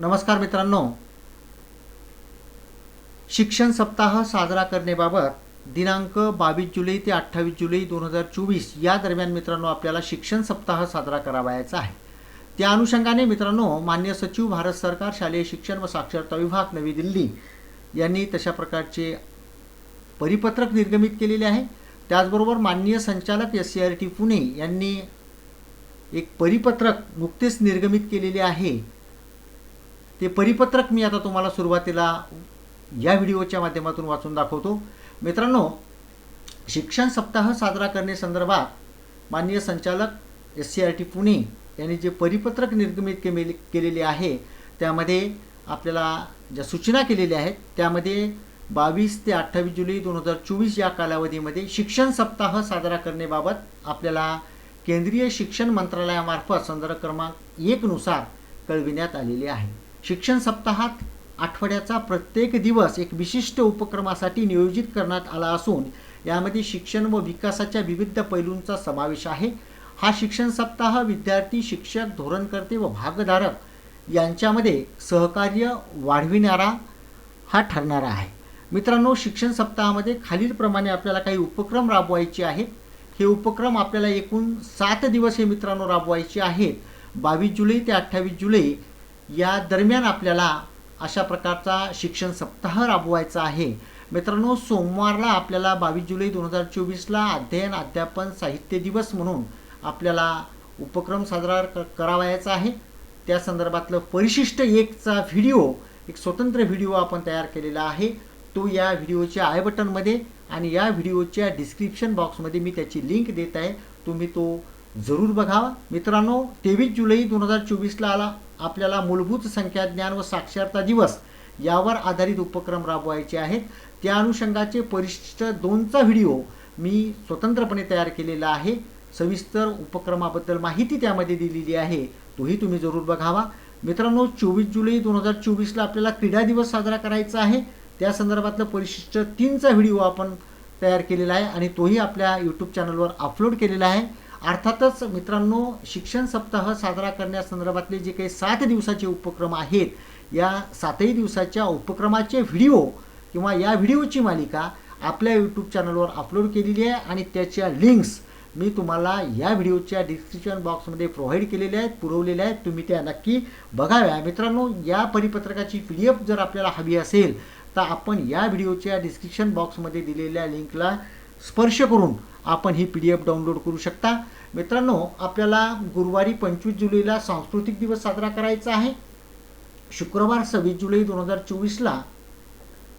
नमस्कार मित्रांनो. शिक्षण सप्ताह साजरा करण्याबाबत दिनांक बावीस जुलै ते अठ्ठावीस जुलै दोन हजार चोवीस या दरम्यान मित्रांनो आपल्याला शिक्षण सप्ताह साजरा करावयाचा आहे. त्या अनुषंगाने मित्रांनो मान्य सचिव भारत सरकार शालेय शिक्षण व साक्षरता विभाग नवी दिल्ली यांनी तशा प्रकारचे परिपत्रक निर्गमित केलेले आहे. त्याचबरोबर माननीय संचालक S C R T Pune यांनी एक परिपत्रक नुकतेच निर्गमित केलेले आहे. ते परिपत्रक मी आता तुम्हाला सुरुवातीला या व्हिडिओच्या माध्यमातून वाचून दाखवतो. मित्रांनो शिक्षण सप्ताह साजरा करण्यासंदर्भात माननीय संचालक S C R T Pune यांनी जे परिपत्रक निर्गमित केले केलेले आहे त्यामध्ये आपल्याला ज्या सूचना केलेल्या आहेत त्यामध्ये बावीस ते अठ्ठावीस जुलै दोन हजार चोवीस या कालावधीमध्ये शिक्षण सप्ताह साजरा करण्याबाबत आपल्याला केंद्रीय शिक्षण मंत्रालयामार्फत संदर्भ क्रमांक एकनुसार कळविण्यात आलेले आहे. शिक्षण सप्ताहात आठवड्याचा प्रत्येक दिवस एक विशिष्ट उपक्रमासाठी नियोजित करण्यात आला असून यामध्ये शिक्षण व विकासाच्या विविध पैलूंचा समावेश आहे. हा शिक्षण सप्ताह विद्यार्थी शिक्षक धोरणकर्ते व भागधारक यांच्यामध्ये सहकार्य वाढविणारा हा ठरणारा आहे. मित्रांनो शिक्षण सप्ताहामध्ये खालीलप्रमाणे आपल्याला काही उपक्रम राबवायचे आहेत. हे उपक्रम आपल्याला एकूण सात दिवस हे मित्रांनो राबवायचे आहेत. बावीस जुलै ते अठ्ठावीस जुलै या दरम्यान आपल्याला अशा प्रकारचा शिक्षण सप्ताह राबवायचा आहे. मित्रांनो सोमवारला आपल्याला बावीस जुलै दोन हजार चोवीसला अध्ययन अध्यापन साहित्य दिवस म्हणून आपल्याला उपक्रम साजरा क करावयाचा आहे. त्या संदर्भातलं परिशिष्ट एकचा व्हिडिओ एक स्वतंत्र व्हिडिओ आपण तयार केलेला आहे. तो या व्हिडिओच्या आय बटनमध्ये आणि या व्हिडिओच्या डिस्क्रिप्शन बॉक्समध्ये मी त्याची लिंक देत आहे. तुम्ही तो जरूर बघावा. मित्रांनो तेवीस जुलै दोन हजार चोवीसला आला आपल्याला मूलभूत संख्या ज्ञान व साक्षरता दिवस यावर आधारित उपक्रम राबवायचे आहेत. त्या अनुषंगाचे परिशिष्ट दोनचा व्हिडिओ मी स्वतंत्रपणे तयार केलेला आहे. सविस्तर उपक्रमाबद्दल माहिती त्यामध्ये दिलेली आहे. तोही तुम्ही जरूर बघावा. मित्रांनो चोवीस जुलै दोन हजार चोवीसला आपल्याला क्रीडा दिवस साजरा करायचा आहे. त्या संदर्भातलं परिशिष्ट तीनचा व्हिडिओ आपण तयार केलेला आहे आणि तोही आपल्या यूट्यूब चॅनलवर अपलोड केलेला आहे. अर्थातच मित्रांनो शिक्षण सप्ताह साजरा करण्यासंदर्भातले जे काही सात दिवसाचे उपक्रम आहेत या सातही दिवसाच्या उपक्रमाचे व्हिडिओ किंवा या व्हिडिओची मालिका आपल्या यूट्यूब चॅनलवर अपलोड केलेली आहे आणि त्याच्या लिंक्स मी तुम्हाला या व्हिडिओच्या डिस्क्रिप्शन बॉक्समध्ये प्रोव्हाइड केलेल्या आहेत पुरवलेल्या आहेत. तुम्ही त्या नक्की बघाव्या. मित्रांनो या परिपत्रकाची पी डी एफ जर आपल्याला हवी असेल तर आपण या व्हिडिओच्या डिस्क्रिप्शन बॉक्समध्ये दिलेल्या लिंकला स्पर्श करून आपण ही पी डी एफ डाउनलोड करू शकता. मित्रांनो आपल्याला गुरुवारी पंचवीस जुलैला सांस्कृतिक दिवस साजरा करायचा आहे. शुक्रवार सव्वीस जुलै दोन हजार चोवीसला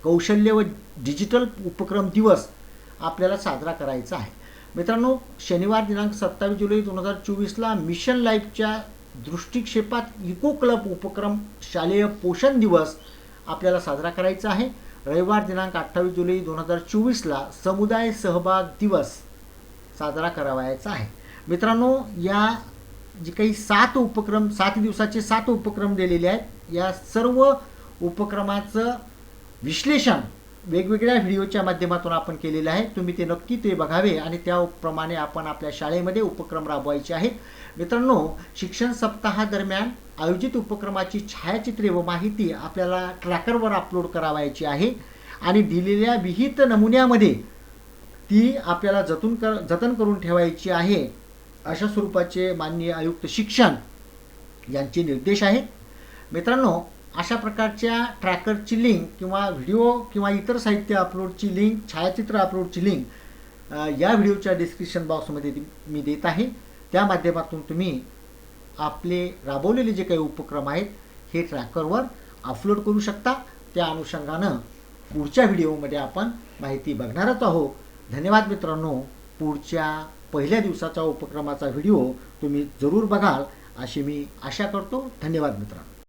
कौशल्य व डिजिटल उपक्रम दिवस आपल्याला साजरा करायचा आहे. मित्रांनो शनिवार दिनांक सत्तावीस जुलै दोन हजार चोवीसला मिशन लाईफच्या दृष्टिक्षेपात इको क्लब उपक्रम शालेय पोषण दिवस आपल्याला साजरा करायचा आहे. रविवार दिनांक अठ्ठावीस जुलै दोन हजार चोवीसला समुदाय सहभाग दिवस साजरा करावायचा आहे. मित्रांनो या जे काही सात उपक्रम सात दिवसाचे सात उपक्रम दिलेले आहेत या सर्व उपक्रमाचं विश्लेषण वेगवेगळ्या व्हिडिओच्या माध्यमातून आपण केलेलं आहे. तुम्ही ते नक्की ते बघावे आणि त्याप्रमाणे आपण आपल्या शाळेमध्ये उपक्रम राबवायचे आहेत. मित्रांनो शिक्षण सप्ताहादरम्यान आयोजित उपक्रमाची छायाचित्रे व माहिती आपल्याला ट्रॅकरवर अपलोड करावायची आहे आणि दिलेल्या विहित नमुन्यामध्ये ती आपल्याला जतून कर जतन करून ठेवायची आहे. अशा स्वरूपाचे माननीय आयुक्त शिक्षण यांचे निर्देश आहेत. मित्रांनो अशा प्रकारच्या ट्रॅकरची लिंक किंवा व्हिडिओ किंवा इतर साहित्य अपलोडची लिंक छायाचित्र अपलोडची लिंक या व्हिडिओच्या डिस्क्रिप्शन बॉक्समध्ये मी देत आहे. त्या माध्यमातून तुम्ही आपले राबवलेले जे काही उपक्रम आहेत हे ट्रॅकरवर अपलोड करू शकता. त्या अनुषंगानं पुढच्या व्हिडिओमध्ये आपण माहिती बघणारच आहोत. धन्यवाद मित्रांनो. पुढच्या पहिल्या दिवसाचा उपक्रमाचा व्हिडिओ तुम्ही जरूर बघाल अशी मी आशा करतो. धन्यवाद मित्रांनो.